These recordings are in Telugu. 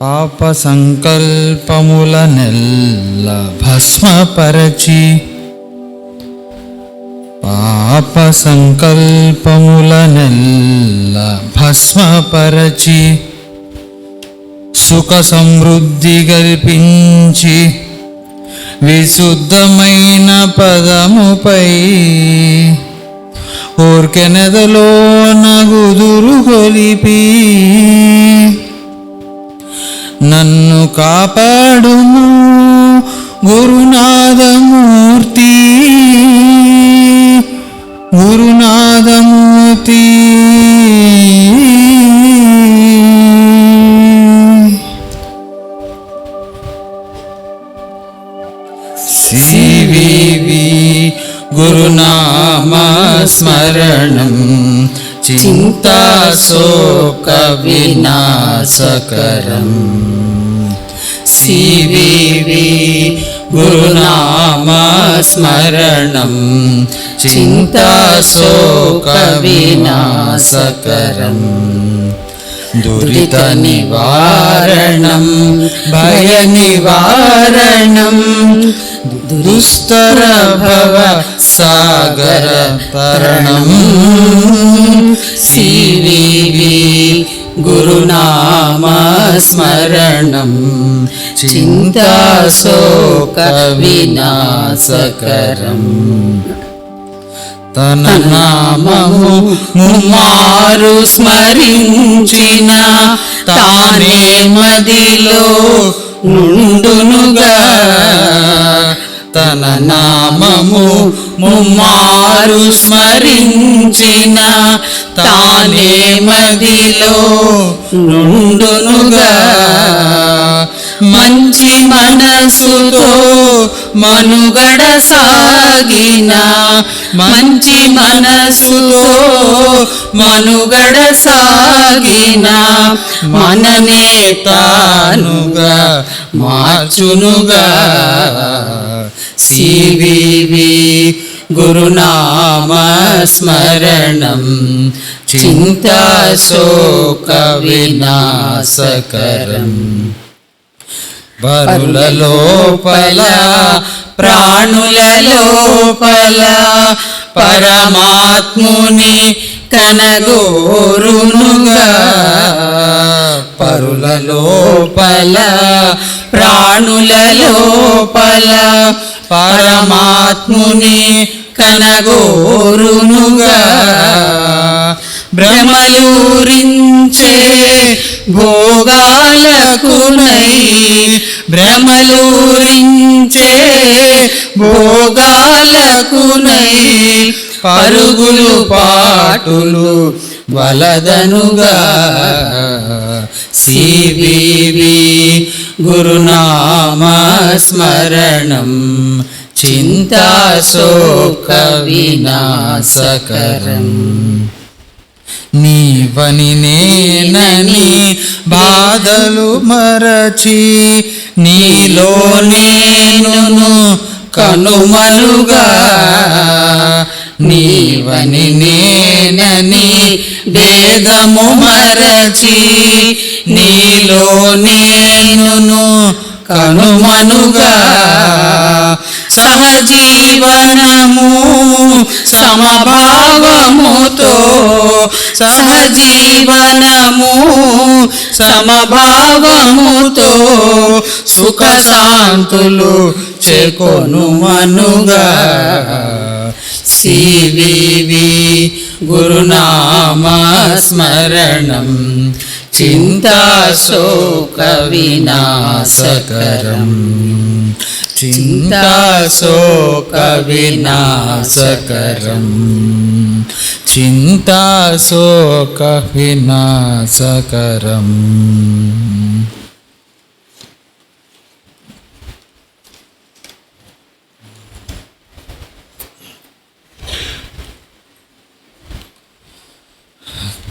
పాప సంకల్పముల నెల్ల భస్మపరచి పాప సంకల్పముల నెల్ల భస్మపరచి సుఖ సమృద్ధి కల్పించి విశుద్ధమైన పదముపై ఊర్కెనెదలో నగుదురు కొలిపి నన్ను కాపాడుము గురునాథమూర్తి గురునాథమూర్తి సివివి గురునామస్మరణం చింతాశోక వినాశకరం ी गुरुनामस्मरणं चिन्ताशोकविना दुरितनिवारणं भयनिवारणं दुस्तरभव सागरतरणं दुस्तर దుస్తర భవ గురునామస్మరణం చింతాశోక వినాశకరం తన నామము ముమ్మారు స్మరించిన తానే మదిలో నుండునుగా తన నామము ముమ్మారు స్మరించిన తానే మదిలో నుండునుగా మంచి మనసుతో మనుగడ సాగిన మంచి మనసుతో మనుగడ సాగిన మననే తానుగా మార్చునుగా. సివివి గురునామస్మరణం చింతాశోక వినాశకరం పరుల లోపల ప్రాణుల లోపల పరమాత్ముని కనగోరునుగా పరుల లోపల ప్రాణుల లోపల పరమాత్ముని కనగోరునుగా భ్రమలూరించే భోగాలకునై భ్రమలూరించే భోగాలకునై పరుగులు పాటులు వలదనుగా సివివి గురునామ స్మరణం. వినాశకరం నీవని నేనని బాధలు మరచి నీలో నేనును కనుమలుగా నీవని నేనని భేదము మరచి నీలో నేనును కనుమనుగా సహజీవనము సమభావముతో సహజీవనము సమభావముతో సుఖ శాంతులు చేకొనుమనుగా. సివివి గురునామస్మరణం చింతాశోక వినాశకరం చింతాశోక వినాశకరం. చింతాశోక వినాశకరం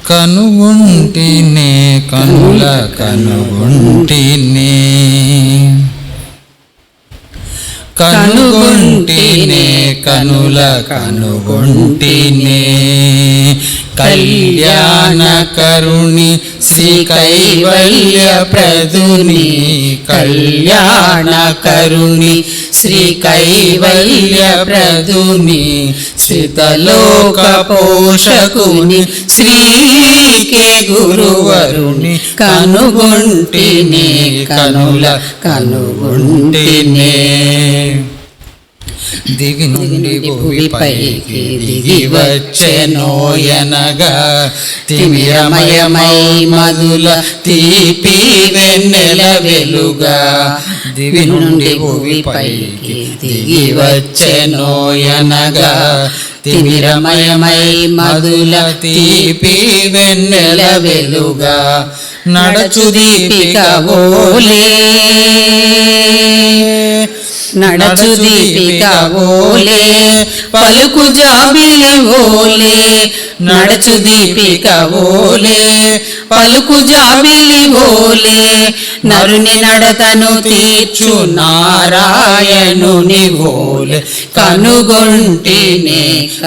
కనుగుంటినే కనుల కనుగుంటినే. కనుగొంటినే కనుల కనుగొంటినే. కళ్యాణ కరుణి శ్రీ కైవల్య ప్రదుని కళ్యాణ కరుణి శ్రీ కైవల్య ప్రదుని శ్రితలోక పోషకుని శ్రీకే గురువరుని కనుగొంటిని కనుల కనుగొంటినే. దివి నుండి భూమిపైకి దిగి వచ్చెనోయనగా తిమిరమయమై మధుల తీపి వెన్నెల వెలుగా. దివి నుండి భూమిపైకి దిగి వచ్చెనోయనగా తిమిరమయమై మధుల తీపి వెన్నెల వెలుగా నడచు దీపిక ఓలే నడచు దీపిక ఓలే పలుకు జాబిలి ఓలే నడచు దీపిక ఓలే. పలుకు జాబిలి ఓలే నరుని నడతను తీర్చు నారాయణుని ఓలే. కనుగొంటినే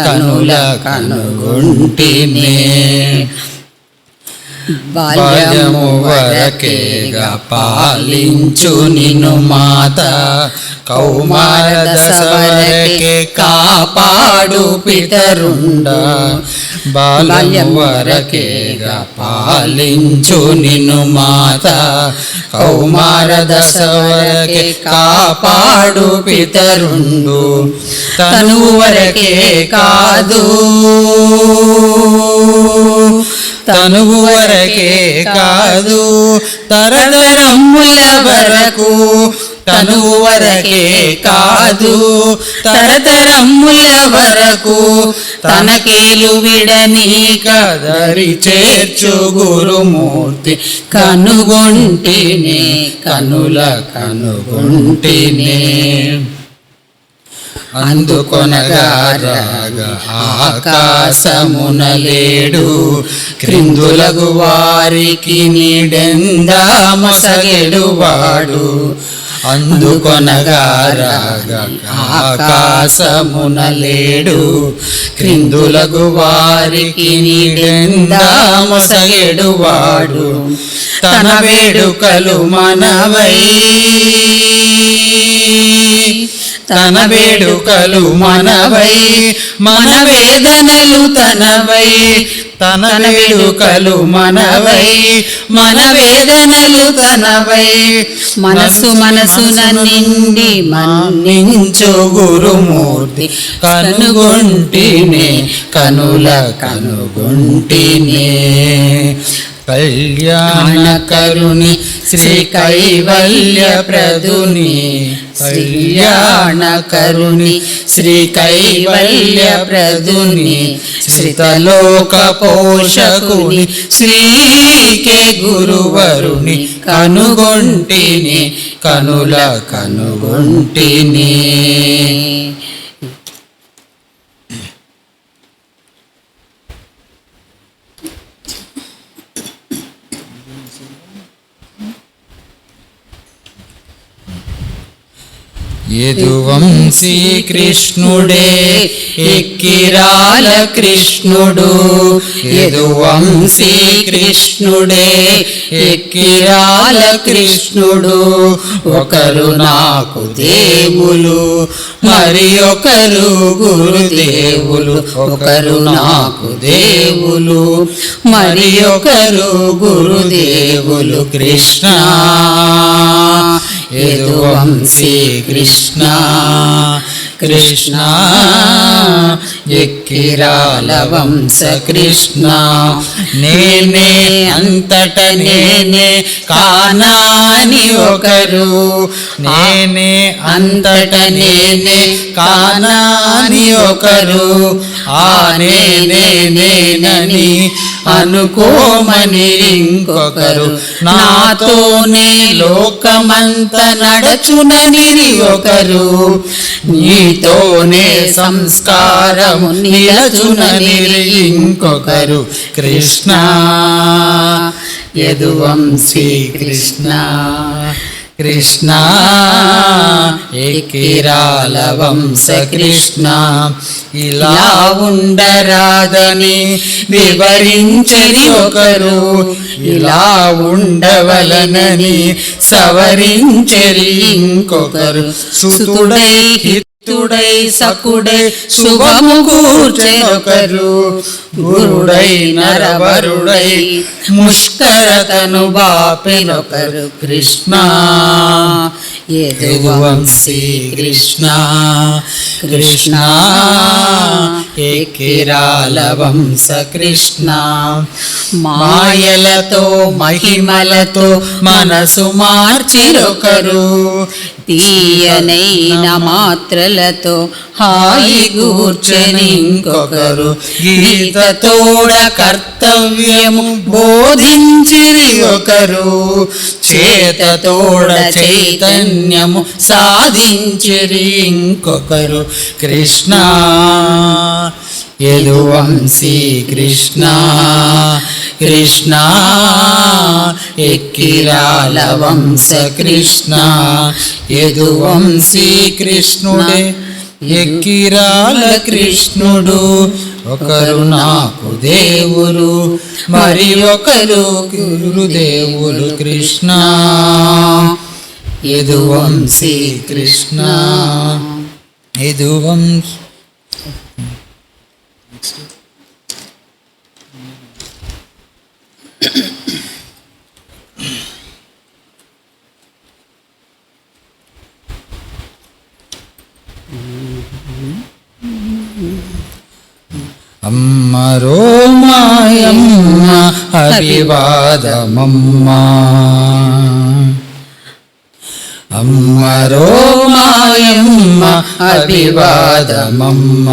కనుల కనుగొంటినే. బాల్యము వరకేగా పాలించు నిను మాత. కౌమార దశవరకే కాపాడు పితరుండ. బాల్యము వరకేగా పాలించు నిను మాత. కౌమార దశవరకే కాపాడు పితరుండు. తను వరకే కాదు. తనువు వరకే కాదు తరతరముల వరకు తనువు వరకే కాదు తరతరముల వరకు తనకేలు విడని కదరి చేర్చు గురుమూర్తి కనుగొంటినే కనుల కనుగొంటినే. అందుకొనగా ఆకాశమునలేడు. క్రిందులగు వారికి నీడెందా మసగెడువాడు అందుకొనగా రాగా క్రిందులగు వారికి నీడెందామసగెడువాడు తన వేడుకలు మనవై. తన వేడుకలు మనవై మన వేదనలు తనవై. తన వేడుకలు మనవై మన వేదనలు తనవై. మనసు మనసున నిండి మన్నించు గురుమూర్తి కనుగొంటినే కనుల కనుగొంటినే. కళ్యాణ కరుణి శ్రీ కైవల్య ప్రదుని కళ్యాణ కరుణి శ్రీ కైవల్య ప్రదుని శ్రితలోక పోషకుని శ్రీకే గురువరుని కనుగొంటిని కనుల కనుగొంటిని. యదువంశీ కృష్ణుడే ఎక్కిరాల కృష్ణుడు. యదువంశీ కృష్ణుడే ఎక్కిరాల కృష్ణుడు. ఒకరు నాకు దేవులు మరి ఒకరు గురుదేవులు. ఒకరు నాకు దేవులు మరి ఒకరు గురుదేవులు. కృష్ణ యదువంశీ కృష్ణ కృష్ణ ఎక్కిరాల వంశ కృష్ణ నేనే అంతట నేనే కానాని ఒకరు నేనే అంతట నేనే కానాని ఒకరు ఆ నేనే నేనని అనుకోమని ఇంకొకరు. నాతోనే లోకమంత నడచునని ఒకరు. నీతోనే సంస్కారము నిలచునని ఇంకొకరు. కృష్ణ యదువం కృష్ణ. కృష్ణ ఎక్కిరాల వంశ కృష్ణ. ఇలా ఉండరాదని వివరించని ఒకరు ఇలా ఉండవలనని సవరించరి ఇంకొకరు. సుతుడై తుడై సకుడై శుభము కూర్చెనొకరు. గురుడై నరవరుడై ముష్కరతను బాపెనొకరు. కృష్ణ యదువంశీ కృష్ణ. కృష్ణ ఎకిరాల వంశ కృష్ణ మాయలతో మహిమలతో మనసు మార్చిరొకరు. తీయనైన మాత్రలతో హాయి కూర్చొని ఇంకొకరు. గీతతోడ కర్తవ్యము బోధించిరి ఒకరు. చేతతోడ చైతన్యము సాధించిరి ఇంకొకరు. కృష్ణ. యదువంశీ కృష్ణ కృష్ణ ఎక్కిరాల వంశ కృష్ణ యదువంశీ కృష్ణుడే ఎక్కిరాల కృష్ణుడు ఒకరు నాకు దేవుడు మరి ఒకరు గురుదేవులు కృష్ణ. యదువంశీ కృష్ణ యదువంశ. అమ్మరో మాయమ్మ అభివాదమమ్మ అమ్మరో మాయమ్మ అభివాదమమ్మ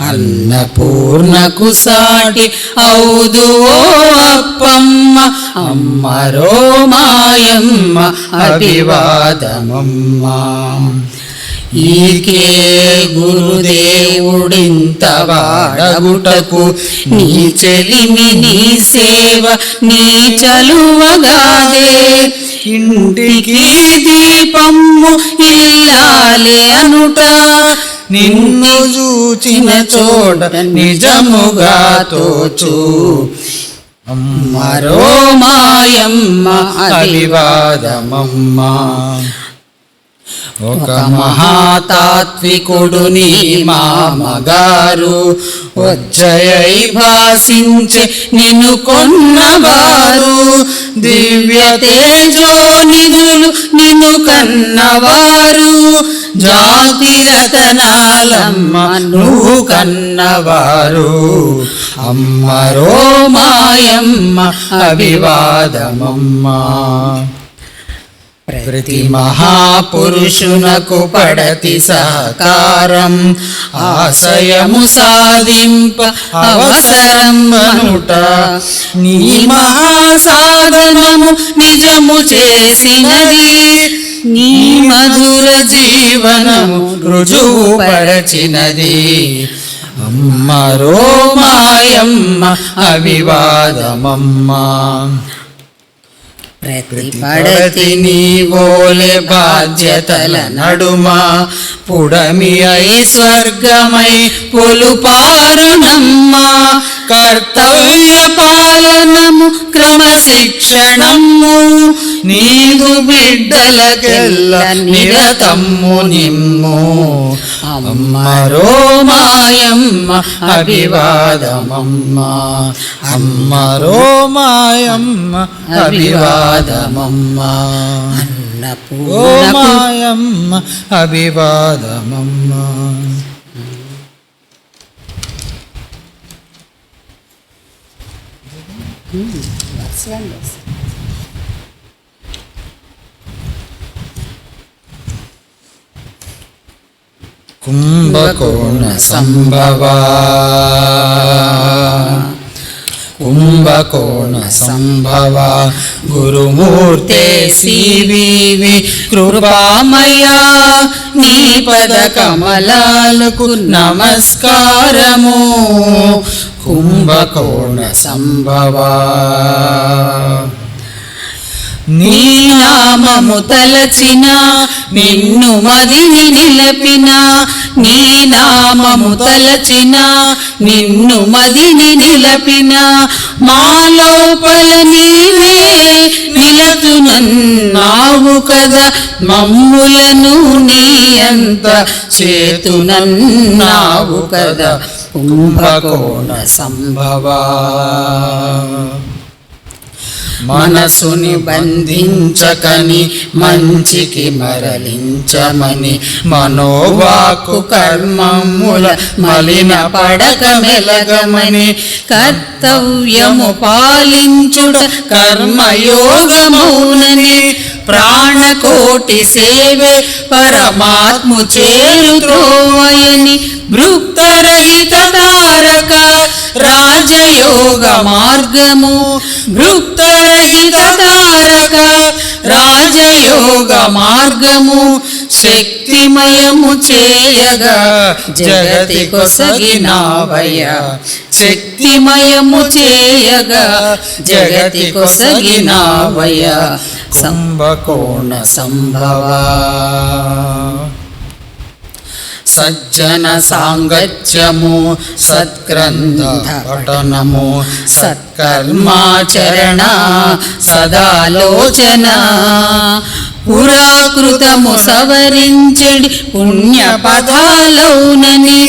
అన్నపూర్ణకు సాటి ఔదు ఓ అప్పమ్మ అమ్మరో మాయమ్మ అభివాదమమ్మ. ఈకే గురుదేవుడింత వాడగుటకు నీ చెలిమి నీ సేవ నీ చలువగాదే ఇంటికి దీపమ్ము ఇల్లాలి అనుట నిన్ను చూచిన చోట నిజముగా తోచు. మరో మాయమ్మ అభివాదమమ్మ. ఒక మహాతాత్వికుడు నీ మామగారు. వచ్చయై భాసించే నిన్ను కొన్నవారు. దివ్య తేజో నిధులు నిన్ను కన్నవారు. జాతి రతనాలమ్మ నువ్వు కన్నవారు. అమ్మరో మాయమ్మ అభివాదమమ్మ. ప్రతి మహాపురుషునకు పడతి సహకారం. ఆశయము సాధింప అవసరం అనుట. నీ మహాసాధనము నిజము చేసినది. నీ మధుర జీవనము రుజువు పరచినది. అమ్మరో రోమాయమ్మ అవివాదమమ్మా. ప్రతిపడతి నీవోలే బాధ్యతల నడుమ. పుడమి అయి స్వర్గమై పొలుపారునమ్మ. కర్తవ్య పాలనము క్రమశిక్షణము. నీదు బిడ్డలకెల్ల నిరతమ్ము నిమ్ము. అమ్మరో మాయమ్మ అభివాదమమ్మ అమ్మరో మాయమ్మ అభివాదమమ్మ ఓ అన్నపూర్ణకు మాయమ్మ అభివాదమమ్మ కుంభకోణ సంభవ కుంభకోణ సంభవ గురుమూర్తే శివివి కృపామయా నీ నామము తలచిన నిన్ను మదిని నిలపిన నీ నామము తలచిన నిన్ను మదిని నిలపిన మా లోపల నీవే నిలతునన్నావు కదా మమ్ములను నీ అంత చేతునన్నావు కదా కుంభకోణ సంభవా. మనసుని బంధించకని మంచికి మరలించమని. మనోవాకు కర్మముల మలిన పడక మెలగమని. కర్తవ్యము పాలించుట కర్మయోగమునని. ప్రాణకోటి సేవే పరమాత్ము చేరుత్రోయని భృక్తరహిత తారక రాజయోగ మార్గము భృక్తరహిత తారక రాజయోగ మార్గము శక్తిమయము చేయగా జగతి కొసగినావయ్యా శక్తిమయము చేయగా జగతి కొసగినావయ్యా కుంభకోణ సంభవా. సజ్జన సాంగత్యము సత్గ్రంథ పఠనము సత్కర్మాచరణ సదాలోచన పురాకృతము సవరించడి పుణ్య పదాలౌనని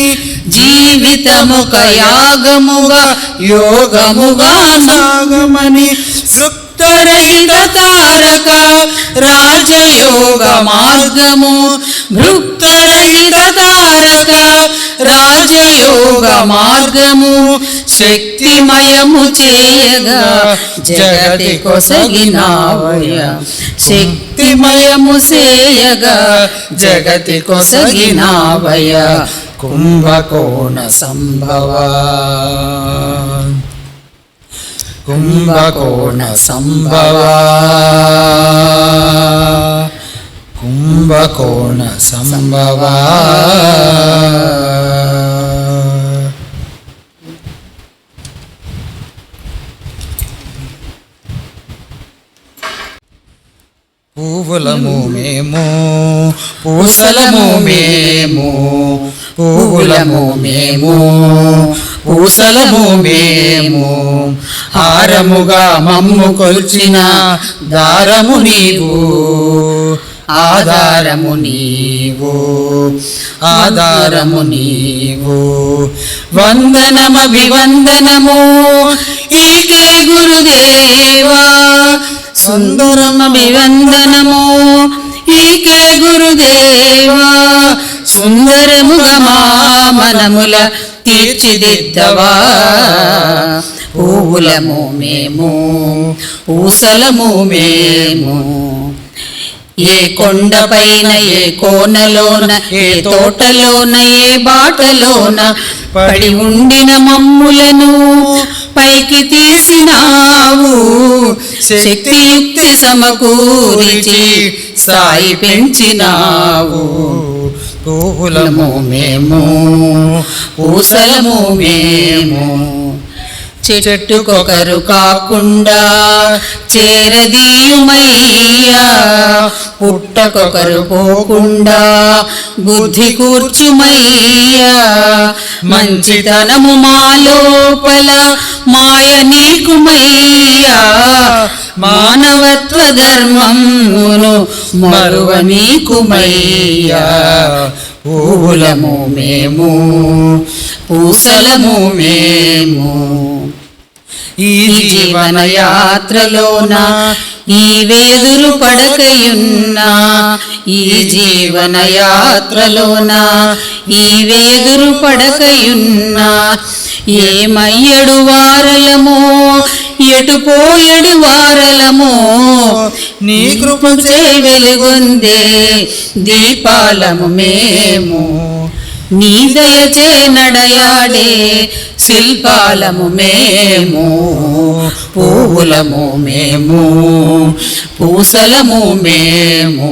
జీవితముక యాగముగా యోగముగా సాగమని భృక్తరహిత తారక రాజయోగ మార్గము భృక్ రాజయోగ మార్గము శక్తిమయము చేయగా జగతి కొసగినావయ శక్తిమయము చేయగా జగతి కొసగినావయ కుంభకోణ సంభవ. కుంభకోణ సంభవ. కుంభకోణ సంభవా. పువ్వులము మేము పూసలము మేము పువ్వులము మేము పూసలము మేము. హారముగా మమ్ము కొల్చిన దారము నీవు ఆధారము నీవు ఆధారము నీవు. వందనమభివందనము ఈకే గురుదేవా సుందరమభివందనము. ఈకే గురుదేవా సుందరముగా మనముల తీర్చిదిద్దవా. పువ్వులము మేము ఊసలము మేము. ఏ కొండపైన ఏ కోనలోన ఏ తోటలోన ఏ బాటలోన పడి ఉండిన మమ్ములను పైకి తీసినావు. శక్తియుక్తి సమకూరిచి సాయి పెంచినావు. పూలము మేము పూసలము మేము చెట్టుకొకరు కాకుండా చేరదీయుమయ్యా. పుట్టకొకరు పోకుండా బుద్ధి కూర్చుమయ్యా. మంచితనము మా లోపల మాయ నీకుమయ్యా. మానవత్వ ధర్మమును మరువ నీకుమయ్యా. పూలము మేము పూసలము మేము. ఈ జీవన యాత్రలోన ఈ వేదులు పడకయున్నా ఈ జీవన యాత్రలోన ఈ వేదులు పడకయున్నా ఏమయ్యడు వారలమో ఎటు పోయడు వారలమో నీ కృపచే వెలుగొందే దీపాలము మేము. నీ దయచే నడయాడే శిల్పాలము మేము పూలము మేము పూసలము మేము.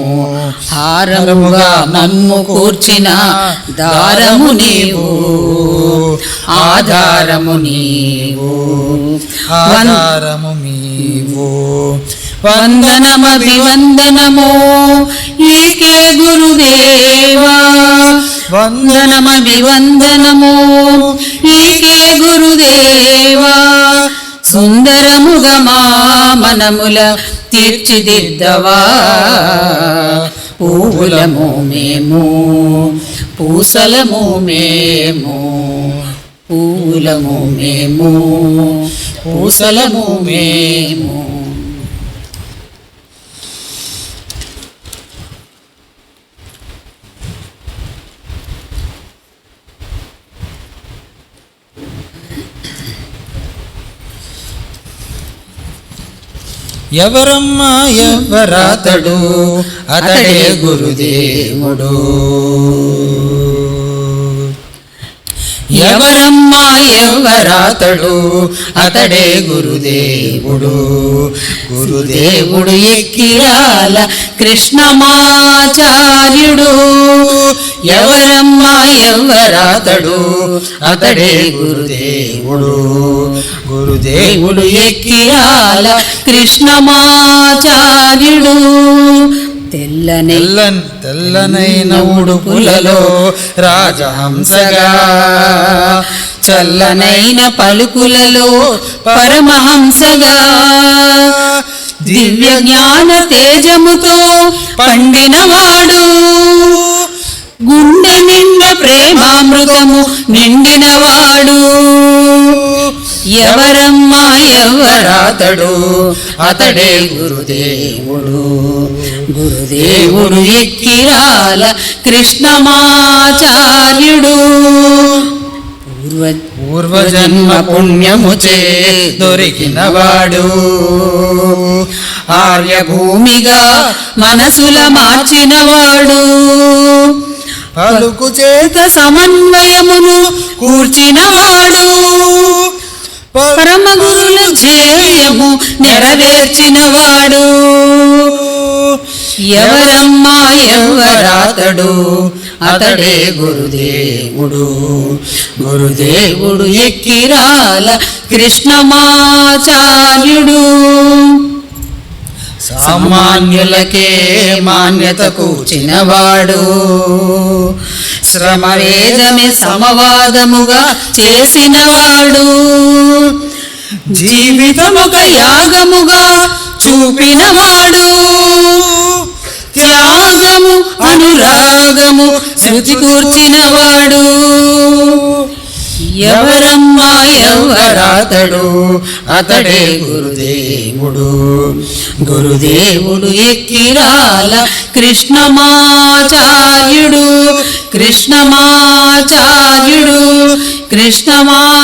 హారముగా మమ్ము కూర్చిన దారము నీవు ఆధారము నీవు ఆధారము నీవు. వందనమభివందనమో. ఏకే గురుదేవా వందనమభివందనమో. ఏకే గురుదేవా సుందరముగా మా మనముల తీర్చిదిద్దవా. పూలము మేము పూసలము మేము పూలము మేము పూసలము మేము. ఎవరమ్మా ఎవరాతడు? అతడే గురుదేవుడు. ఎవరమ్మా ఎవరాతడు? అతడే గురుదేవుడు. గురుదేవుడు ఎక్కిరాల కృష్ణమాచార్యుడు. ఎవరమ్మా ఎవరాతడు? అతడే గురుదేవుడు. గురుదేవుడు ఎక్కిరాల కృష్ణమాచార్యుడు. తెల్లని తెల్లన్ తెల్లనైన ఉడుపులలో రాజహంసగా. చల్లనైన పలుకులలో పరమహంసగా. దివ్య జ్ఞాన తేజముతో పండినవాడు గుండె నిండా ప్రేమామృతము నిండినవాడు ఎవరమ్మా ఎవరాతడు? అతడే గురుదేవుడు. గురుదేవుడు ఎక్కిరాల కృష్ణమాచార్యుడు. పూర్వ పూర్వజన్మ పుణ్యముచే దొరికినవాడు. ఆర్యభూమిగా మనసుల మార్చినవాడు. పలుకు చే చేత సమన్వయమును కూర్చినవాడు. పరమ గురుల ధ్యేయము నెరవేర్చినవాడు. ఎవరమ్మా ఎవరాతడు? అతడే గురుదేవుడు. గురుదేవుడు ఎక్కిరాల కృష్ణమాచార్యుడు. సామాన్యులకే మాన్యత కూర్చినవాడు. శ్రమవేదమే సమవాదముగా చేసినవాడు. జీవితముక యాగముగా చూపినవాడు. త్యాగము అనురాగము శృతి కూర్చినవాడు. ఎవరమ్మా ఎవరాతడు? అతడే గురుదేవుడు. గురుదేవుడు ఎక్కిరాల కృష్ణమాచార్యుడు. కృష్ణమాచార్యుడు కృష్ణమాచార్యుడు.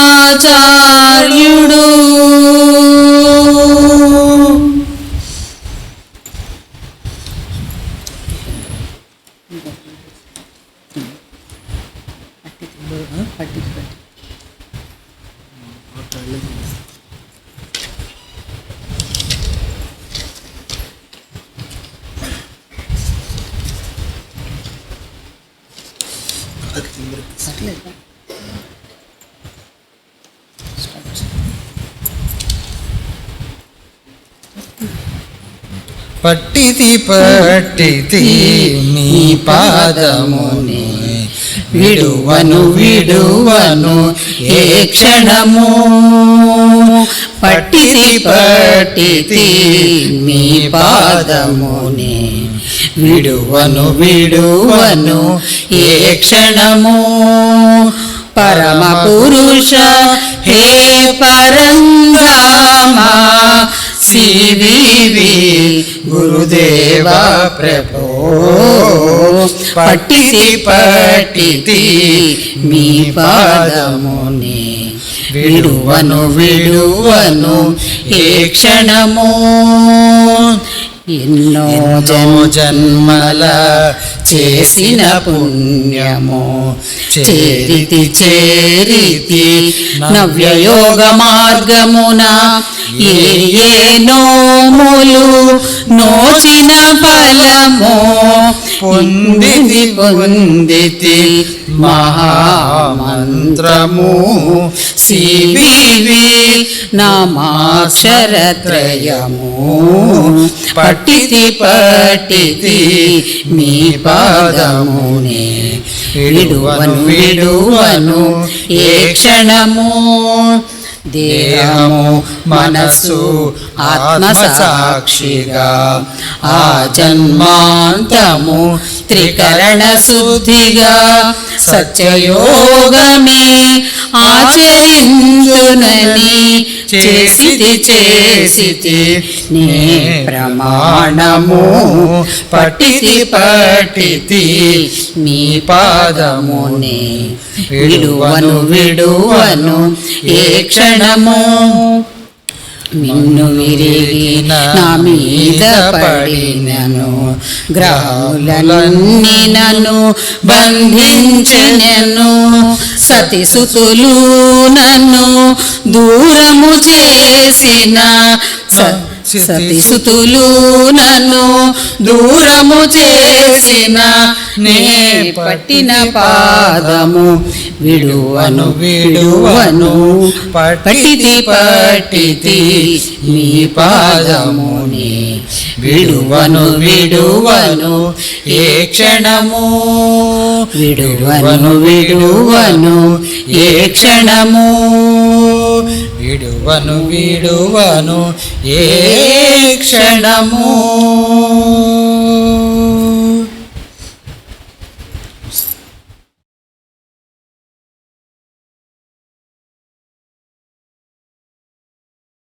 పట్టితి పట్టితి నీ పాదముని. విడువను విడువను ఏ క్షణము పట్టితి పట్టితి మీ పాదముని. విడువను విడువను ఏ క్షణము. పరమ పురుష హే పరంగామా సివివి గురుదేవ ప్రభో పట్టితి పట్టితి మీ పాదముని విడువను విడువను ఏ క్షణము ఎన్నో జన్మల చేసిన పుణ్యము. చేరితి చేరితి నవ్యయోగ మార్గమున ఏ ఏ నోములు నోచిన ఫలము పొందితి పొందితి మహామంత్రము. సివివి నామాక్షరత్రయము. పట్టితి పట్టితి మీ పాదమునే. విడువను విడువను ఏ క్షణము. దేహము మనస్సు ఆత్మసాక్షిగా ఆ జన్మాంతము త్రికరణ శుద్ధిగా సత్యయోగమే ఆచరించునని చేసితి చేసితి నే ప్రమాణము పట్టితి పట్టితి మీ పాదమునే విడువను విడువను ఏ క్షణము మిన్ను విరిగి నా మీద పడినను. గ్రహములన్నీ నన్ను బంధించెనను. సతిసుతులు నన్ను దూరము చేసిన. సతిసుతులు నన్ను దూరము చేసిన. నే పట్టిన పాదము. విడువను విడువను పటితి పటితి మీ పాదముని. విడువను విడువను ఏ క్షణము? విడువను విడువను ఏ క్షణము? విడువను విడువను ఏ క్షణము?